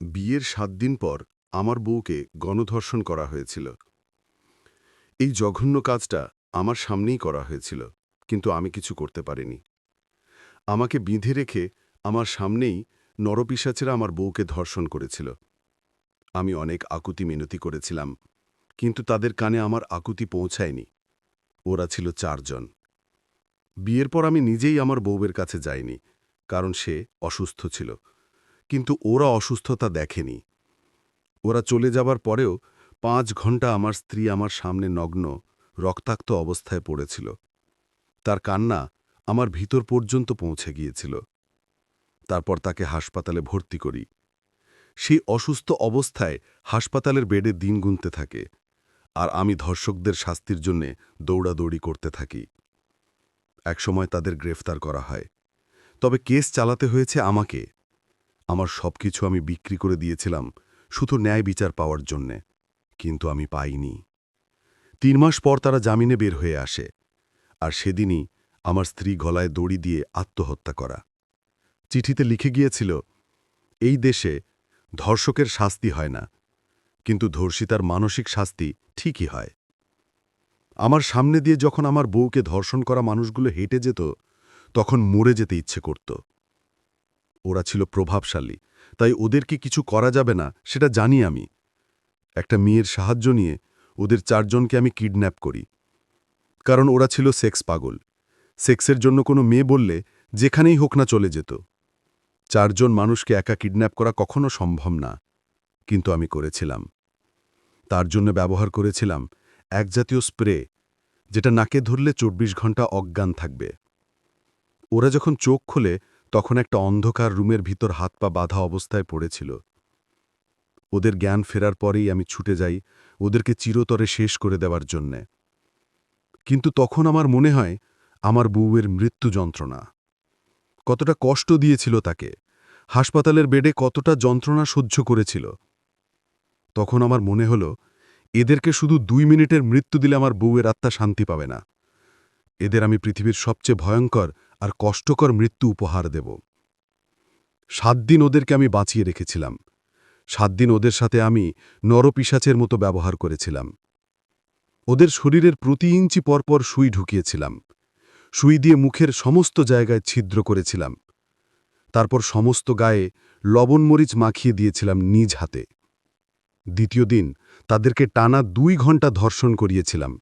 বিয়ের সাত দিন পর আমার বউকে গণধর্ষণ করা হয়েছিল। এই জঘন্য কাজটা আমার সামনেই করা হয়েছিল, কিন্তু আমি কিছু করতে পারিনি। আমাকে বিঁধে রেখে আমার সামনেই নরপিসাচেরা আমার বউকে ধর্ষণ করেছিল। আমি অনেক আকুতি মিনতি করেছিলাম, কিন্তু তাদের কানে আমার আকুতি পৌঁছায়নি। ওরা ছিল চারজন। বিয়ের পর আমি নিজেই আমার বউয়ের কাছে যাইনি, কারণ সে অসুস্থ ছিল। কিন্তু ওরা অসুস্থতা দেখেনি। ওরা চলে যাবার পরেও পাঁচ ঘণ্টা আমার স্ত্রী আমার সামনে নগ্ন, রক্তাক্ত অবস্থায় পড়েছিল। তার কান্না আমার ভিতর পর্যন্ত পৌঁছে গিয়েছিল। তারপর তাকে হাসপাতালে ভর্তি করি। সেই অসুস্থ অবস্থায় হাসপাতালের বেডে দিন গুনতে থাকে আর আমি ধর্ষকদের শাস্তির জন্যে দৌড়াদৌড়ি করতে থাকি। একসময় তাদের গ্রেফতার করা হয়। তবে কেস চালাতে হয়েছে আমাকে। আমার সবকিছু আমি বিক্রি করে দিয়েছিলাম শুধু ন্যায় বিচার পাওয়ার জন্যে, কিন্তু আমি পাইনি। তিন মাস পর তারা জামিনে বের হয়ে আসে, আর সেদিনই আমার স্ত্রী গলায় দড়ি দিয়ে আত্মহত্যা করা। চিঠিতে লিখে গিয়েছিল, এই দেশে ধর্ষকের শাস্তি হয় না, কিন্তু ধর্ষিতার মানসিক শাস্তি ঠিকই হয়। আমার সামনে দিয়ে যখন আমার বউকে ধর্ষণ করা মানুষগুলো হেঁটে যেত, তখন মরে যেতে ইচ্ছে করত। ওরা ছিল প্রভাবশালী, তাই ওদেরকে কিছু করা যাবে না, সেটা জানি আমি। একটা মেয়ের সাহায্য নিয়ে ওদের চারজনকে আমি কিডন্যাপ করি। কারণ ওরা ছিল সেক্স পাগল। সেক্সের জন্য কোনো মেয়ে বললে যেখানেই হোক না চলে যেত। চারজন মানুষকে একা কিডন্যাপ করা কখনো সম্ভব না। কিন্তু আমি করেছিলাম। তার জন্য ব্যবহার করেছিলাম এক জাতীয় স্প্রে, যেটা নাকে ধরলে চব্বিশ ঘণ্টা অজ্ঞান থাকবে। ওরা যখন চোখ খোলে তখন একটা অন্ধকার রুমের ভিতর হাত পা বাঁধা অবস্থায় পড়েছিল। ওদের জ্ঞান ফেরার পরেই আমি ছুটে যাই ওদেরকে চিরতরে শেষ করে দেওয়ার জন্যে। কিন্তু তখন আমার মনে হয় আমার বউয়ের মৃত্যু যন্ত্রণা। কতটা কষ্ট দিয়েছিল তাকে, হাসপাতালের বেডে কতটা যন্ত্রণা সহ্য করেছিল। তখন আমার মনে হল, এদেরকে শুধু দুই মিনিটের মৃত্যু দিলে আমার বউয়ের আত্মা শান্তি পাবে না। এদের আমি পৃথিবীর সবচেয়ে ভয়ঙ্কর আর কষ্টকর মৃত্যু উপহার দেব। সাত দিন ওদেরকে আমি বাঁচিয়ে রেখেছিলাম। সাত দিন ওদের সাথে আমি নরপিসাচের মতো ব্যবহার করেছিলাম। ওদের শরীরের প্রতি ইঞ্চি পরপর সুই ঢুকিয়েছিলাম। সুই দিয়ে মুখের সমস্ত জায়গায় ছিদ্র করেছিলাম। তারপর সমস্ত গায়ে লবণ মরিচ মাখিয়ে দিয়েছিলাম নিজ হাতে। দ্বিতীয় দিন তাদেরকে টানা দুই ঘণ্টা ধর্ষণ করিয়েছিলাম।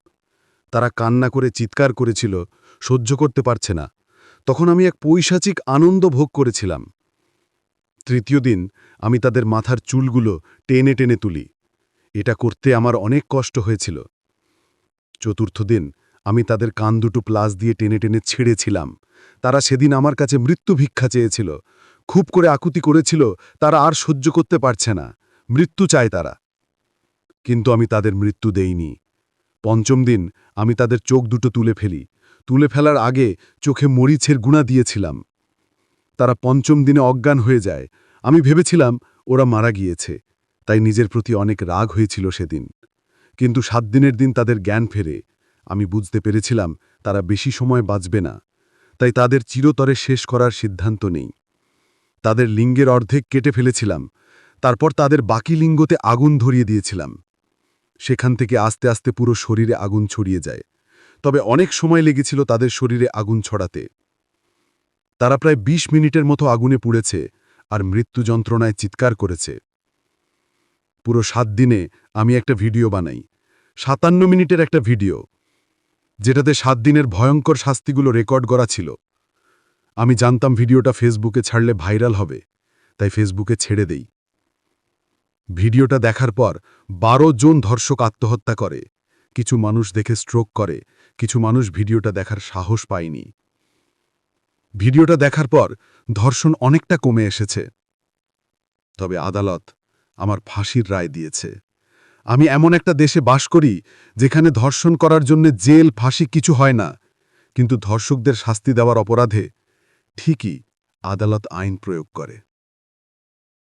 তারা কান্না করে চিৎকার করেছিল, সহ্য করতে পারছে না। তখন আমি এক পৈশাচিক আনন্দ ভোগ করেছিলাম। তৃতীয় দিন আমি তাদের মাথার চুলগুলো টেনে টেনে তুলি। এটা করতে আমার অনেক কষ্ট হয়েছিল। চতুর্থ দিন আমি তাদের কান দুটো প্লাস দিয়ে টেনে টেনে ছেড়েছিলাম। তারা সেদিন আমার কাছে মৃত্যু ভিক্ষা চেয়েছিল। খুব করে আকুতি করেছিল, তারা আর সহ্য করতে পারছে না। মৃত্যু চায় তারা। কিন্তু আমি তাদের মৃত্যু দেইনি। পঞ্চম দিন আমি তাদের চোখ দুটো তুলে ফেলি। তুলে ফেলার আগে চোখে মরিচের গুণা দিয়েছিলাম। তারা পঞ্চম দিনে অজ্ঞান হয়ে যায়। আমি ভেবেছিলাম, ওরা মারা গিয়েছে। তাই নিজের প্রতি অনেক রাগ হয়েছিল সেদিন। কিন্তু সাত দিনের দিন তাদের জ্ঞান ফেরে। আমি বুঝতে পেরেছিলাম, তারা বেশি সময় বাঁচবে না। তাই তাদের চিরতরে শেষ করার সিদ্ধান্ত নেই। তাদের লিঙ্গের অর্ধেক কেটে ফেলেছিলাম। তারপর তাদের বাকি লিঙ্গতে আগুন ধরিয়ে দিয়েছিলাম। সেখান থেকে আস্তে আস্তে পুরো শরীরে আগুন ছড়িয়ে যায়। তবে অনেক সময় লেগেছিল তাদের শরীরে আগুন ছড়াতে। তারা প্রায় ২০ মিনিটের মতো আগুনে পুড়েছে আর মৃত্যু যন্ত্রণায় চিৎকার করেছে। পুরো সাত দিনে আমি একটা ভিডিও বানাই। সাতান্ন মিনিটের একটা ভিডিও, যেটাতে সাত দিনের ভয়ঙ্কর শাস্তিগুলো রেকর্ড করা ছিল। আমি জানতাম ভিডিওটা ফেসবুকে ছাড়লে ভাইরাল হবে, তাই ফেসবুকে ছেড়ে দেই। ভিডিওটা দেখার পর বারো জন ধর্ষক আত্মহত্যা করে। কিছু মানুষ দেখে স্ট্রোক করে, কিছু মানুষ ভিডিওটা দেখার সাহস পায়নি। ভিডিওটা দেখার পর ধর্ষণ অনেকটা কমে এসেছে। তবে আদালত আমার ফাঁসির রায় দিয়েছে। আমি এমন একটা দেশে বাস করি যেখানে ধর্ষণ করার জন্য জেল, ফাঁসি কিছু হয় না, কিন্তু ধর্ষকদের শাস্তি দেওয়ার অপরাধে ঠিকই আদালত আইন প্রয়োগ করে।